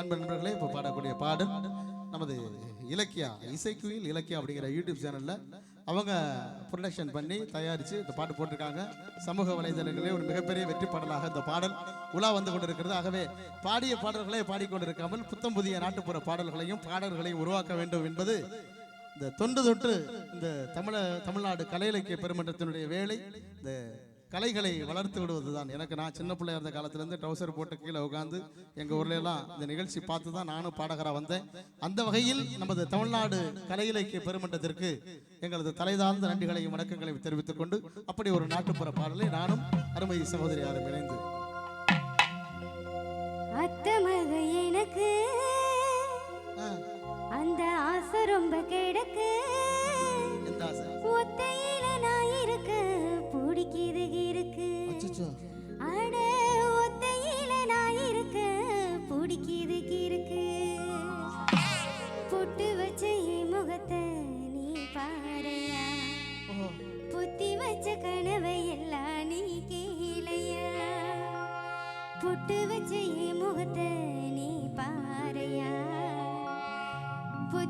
அன்பு நண்பர்களே இப்போ பாடக்கூடிய பாடல் நமது இலக்கியா இசைக்குயில் இலக்கியா அப்படிங்கிற யூடியூப் சேனலில் அவங்க ப்ரொடக்ஷன் பண்ணி தயாரித்து இந்த பாட்டு போட்டிருக்காங்க. சமூக வலைதளங்களிலே ஒரு மிகப்பெரிய வெற்றி பாடலாக இந்த பாடல் உலா வந்து கொண்டிருக்கிறது. ஆகவே பாடிய பாடல்களை பாடிக்கொண்டிருக்காமல் புத்தம் புதிய நாட்டுப்புற பாடல்களையும் பாடல்களையும் உருவாக்க வேண்டும் என்பது இந்த தொன்று தொற்று இந்த தமிழ தமிழ்நாடு கலை இலக்கிய பெருமன்றத்தினுடைய வேலை. இந்த கலைகளை வளர்த்து விடுவதுதான். எனக்கு நான் சின்ன பிள்ளையா இருந்த காலத்திலேருந்து ட்ரௌசர் போட்டு கீழே உட்காந்து எங்கள் ஊர்ல எல்லாம் இந்த நிகழ்ச்சி பார்த்து தான் நானும் பாடகராக வந்தேன். அந்த வகையில் நமது தமிழ்நாடு கலை இலக்கிய பெருமன்றத்திற்கு எங்களது தலைதார்ந்த நன்றிகளையும் வணக்கங்களையும் தெரிவித்துக் கொண்டு அப்படி ஒரு நாட்டுப்புற பாடலை நானும் அருமை சகோதரி யாரும் இணைந்து எனக்கு அந்த ஆசை ரொம்ப கிடக்கு.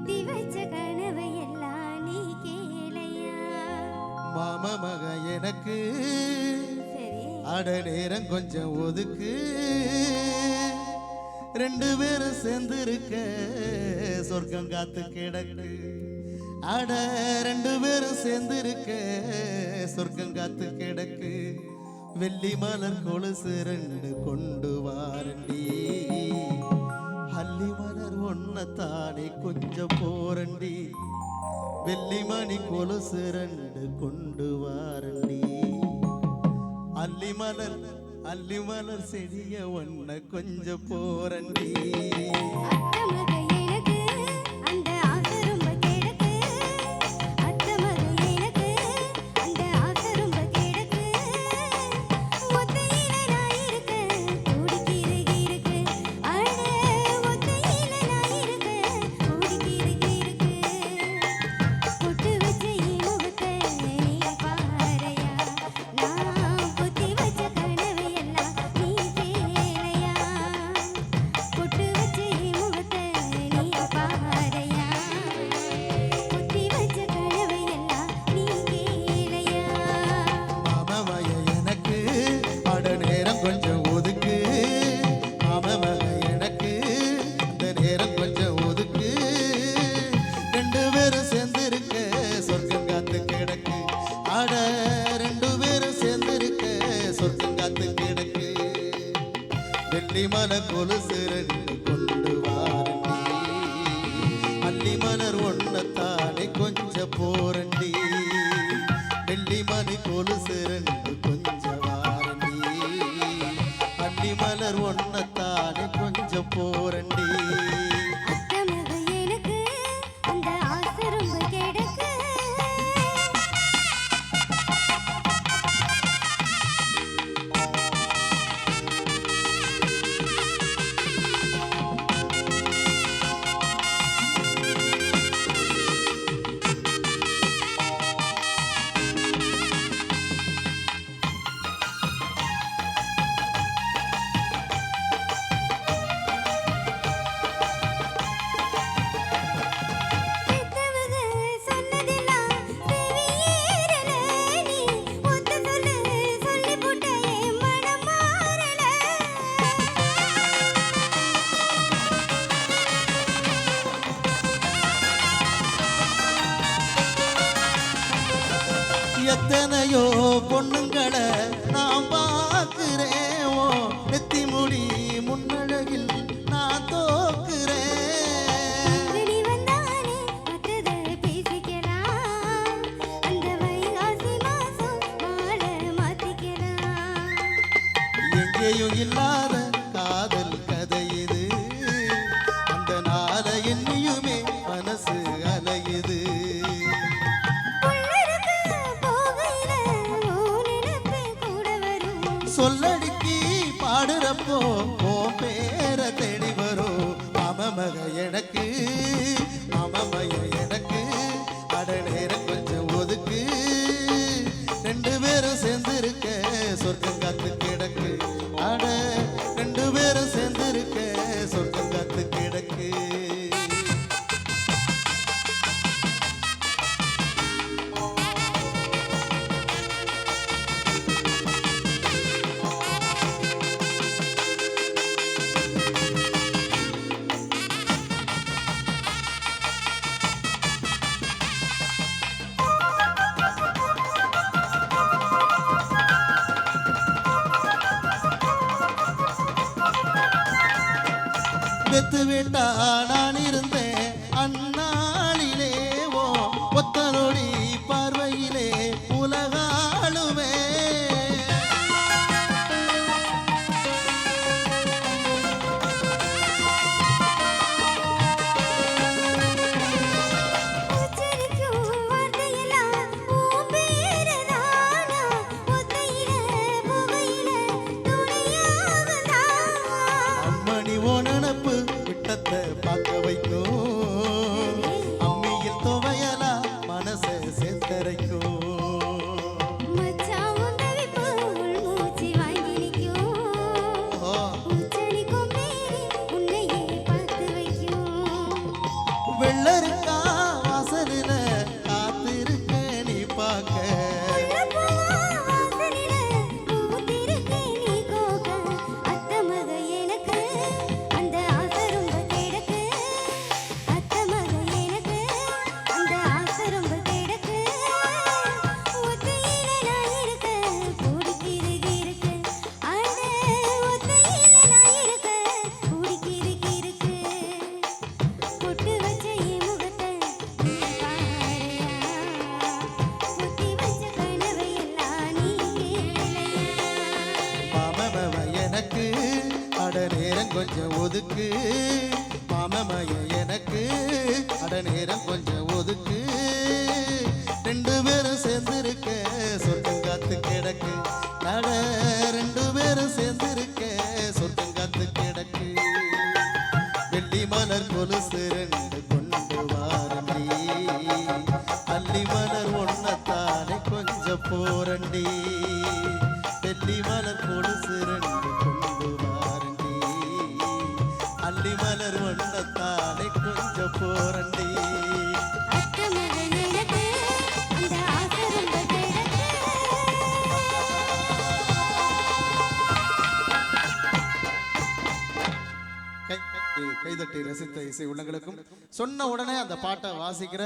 புத்தி வச்ச கனவை எல்லாம் நீ கேளையா? மாம மக எனக்கு அட நேரம் கொஞ்சம் ஒதுக்கு. ரெண்டு பேரும் சேர்ந்து இருக்க சொர்க்கம் காத்து கிடக்கு. அட ரெண்டு பேரும் சேர்ந்து இருக்க சொர்க்கம் காத்து கிடக்கு. வெள்ளி மலர் கொலுசு ரெண்டு கொண்டு வாரண்டி. ஒன்னத்தானே கொஞ்சம் போரண்டி வெள்ளிமணி கொலுசு ரெண்டு கொண்டு வாரண்டி. அல்லிமலர் அல்லிமலர் செடிய ஒன்ன கொஞ்சம் போரண்டி வெள்ளி மலை கொலுசு ரெண்டு கொண்டு வாரண்டி அள்ளி ஒன்னத்தானே கொஞ்ச போரண்டி பொண்ணுங்களை நான் பார்க்கிறேன். ஓ நெத்தி முடி முன்னழகில் நான் தோக்குறேன். நீ வந்தானே சொல்லடிக்கி பாடுறப்போ ஓ பேர தேடி வரும். மாமமக எனக்கு பெத்து விட்டா நான் இருந்தேன். அந்நாளிலே நேரம் கொஞ்சம் இசை உள்ளங்களுக்கும் சொன்ன உடனே அந்த பாட்டை வாசிக்கிற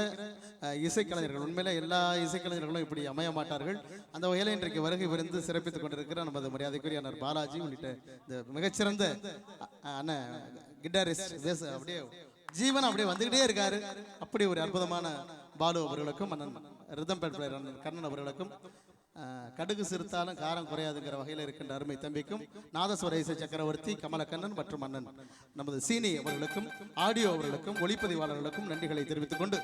இசைக்கலைஞர்கள் உண்மையில எல்லா இசைக்கலைஞர்களும் இப்படி அமைய மாட்டார்கள். அந்த வகையில் இன்றைக்கு வருகை விருந்து சிறப்பித்துக் கொண்டிருக்கிற நமது மரியாதைக்குரிய அண்ணர் பாலாஜி உள்ளிட்ட இந்த மிகச்சிறந்த அண்ணன் கிட்டாரிஸ்ட் பேச அப்படியே ஜீவன் அப்படியே வந்துகிட்டே இருக்காரு. அப்படி ஒரு அற்புதமான பாலு அவர்களுக்கும் அண்ணன் ரிதம் பேட் கண்ணன் அவர்களுக்கும் கடுகு சிறுத்தாலும் காரம் குறையாதுங்கிற வகையில் இருக்கின்ற அருமை தம்பிக்கும் நாதஸ்வர இசை சக்கரவர்த்தி கமலக்கண்ணன் மற்றும் அண்ணன். நமது சீனி அவர்களுக்கும் ஆடியோ அவர்களுக்கும் ஒளிப்பதிவாளர்களுக்கும் நன்றிகளை தெரிவித்துக் கொண்டு